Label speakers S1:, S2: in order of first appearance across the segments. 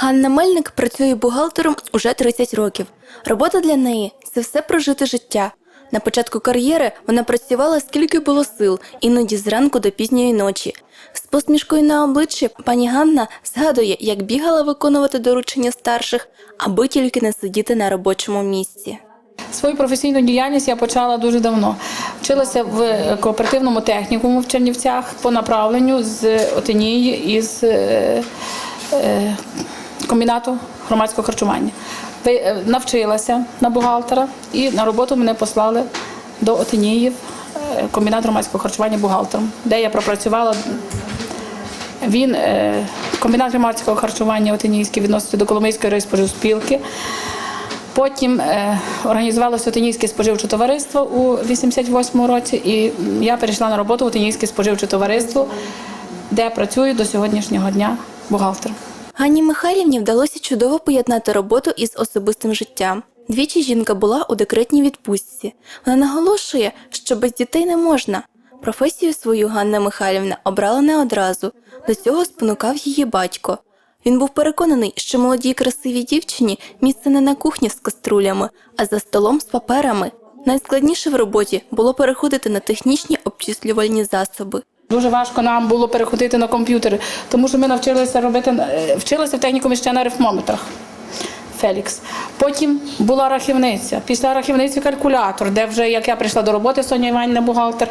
S1: Ганна Мельник працює бухгалтером уже 30 років. Робота для неї це все прожите життя. На початку кар'єри вона працювала скільки було сил, іноді зранку до пізньої ночі. З посмішкою на обличчі пані Ганна згадує, як бігала виконувати доручення старших, аби тільки не сидіти на робочому місці.
S2: Свою професійну діяльність я почала дуже давно. Вчилася в кооперативному технікуму в Чернівцях по направленню з Отинії із е, е, комбінату громадського харчування. Е, Навчилася на бухгалтера і на роботу мене послали до Отиніїв, е, комбінат громадського харчування бухгалтером, де я пропрацювала він е, комбінат громадського харчування Отинійський відноситься до Коломийської райспоживспілки. Потім організувалося Отинійське споживче товариство у 88-му році, і я перейшла на роботу в Отинійське споживче товариство, де працюю до сьогоднішнього дня бухгалтером.
S1: Ганні Михайлівні вдалося чудово поєднати роботу із особистим життям. Двічі жінка була у декретній відпустці. Вона наголошує, що без дітей не можна. Професію свою Ганна Михайлівна обрала не одразу. До цього спонукав її батько. Він був переконаний, що молодій красивій дівчині місце не на кухні з каструлями, а за столом з паперами. Найскладніше в роботі було переходити на технічні обчислювальні засоби.
S2: Дуже важко нам було переходити на комп'ютери, тому що ми навчилися робити е, вчилися в технікумі ще на рифмометрах. Фелікс. Потім була рахівниця. Після рахівниці калькулятор, де вже як я прийшла до роботи, Соня Іванівна, бухгалтер,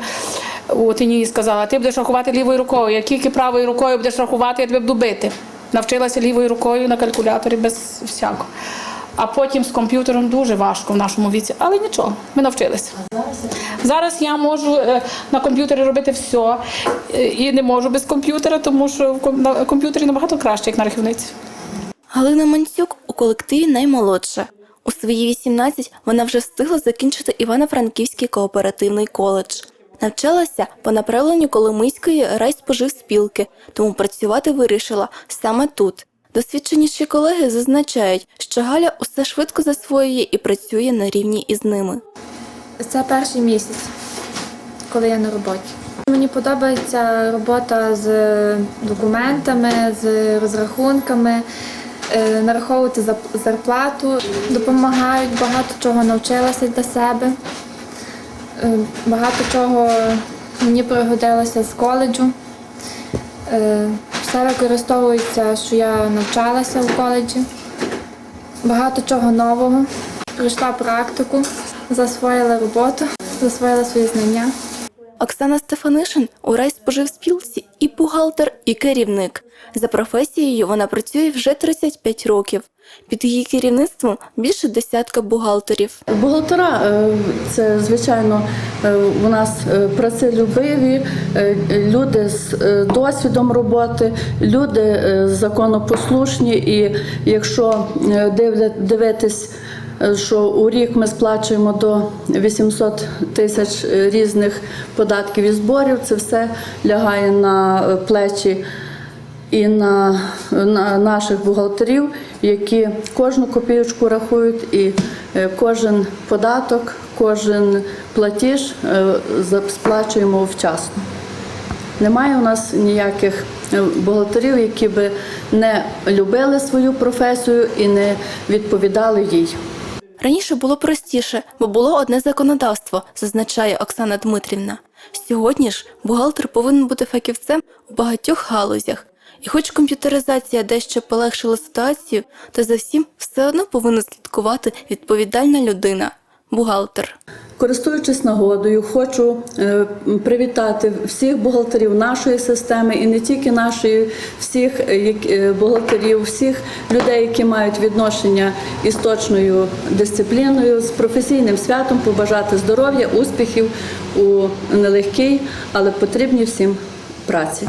S2: у Тині сказала: ти будеш рахувати лівою рукою. Як тільки правою рукою будеш рахувати, я тебе буду бити. Навчилася лівою рукою на калькуляторі без всякого. А потім з комп'ютером дуже важко в нашому віці, але нічого, ми навчилися. Зараз я можу е, на комп'ютері робити все і не можу без комп'ютера, тому що на комп'ютері набагато краще, як на рахівниці.
S1: Галина Манцюк у колективі наймолодша. У свої 18 вона вже встигла закінчити Івано-Франківський кооперативний коледж. Навчалася по направленню Коломийської райспоживспілки, тому працювати вирішила саме тут. Досвідченіші колеги зазначають, що Галя усе швидко засвоює і працює на рівні із ними.
S3: Це перший місяць, коли я на роботі. Мені подобається робота з документами, з розрахунками, е, нараховувати зарплату. Допомагають, багато чого навчилася для себе. Е, Багато чого мені пригодилося з коледжу. Е, використовується, що я навчалася в коледжі. Багато чого нового. Пройшла практику, засвоїла роботу, засвоїла свої знання.
S1: Оксана Стефанишин у райспоживспілці і бухгалтер, і керівник. За професією вона працює вже 35 років. Під її керівництвом більше десятка бухгалтерів.
S4: Бухгалтера е, це звичайно е, у нас е, працелюбиві, люди з досвідом роботи, люди законопослушні. І якщо дивитись, що у рік ми сплачуємо до 800 тисяч різних податків і зборів, це все лягає на плечі і на, на наших бухгалтерів, які кожну копійочку рахують, і е, кожен податок, кожен платіж е, сплачуємо вчасно. Немає у нас ніяких е, бухгалтерів, які би не любили свою професію і не відповідали їй.
S1: Раніше було простіше, бо було одне законодавство, зазначає Оксана Дмитрівна. Сьогодні ж бухгалтер повинен бути фахівцем у багатьох галузях. І хоч комп'ютеризація дещо полегшила ситуацію, то за всім все одно повинна слідкувати відповідальна людина бухгалтер.
S4: Користуючись нагодою, хочу е, привітати всіх бухгалтерів нашої системи і не тільки нашої, всіх е, е, бухгалтерів, всіх людей, які мають відношення із точною дисципліною, з професійним святом, побажати здоров'я, успіхів у нелегкій, але потрібній всім праці.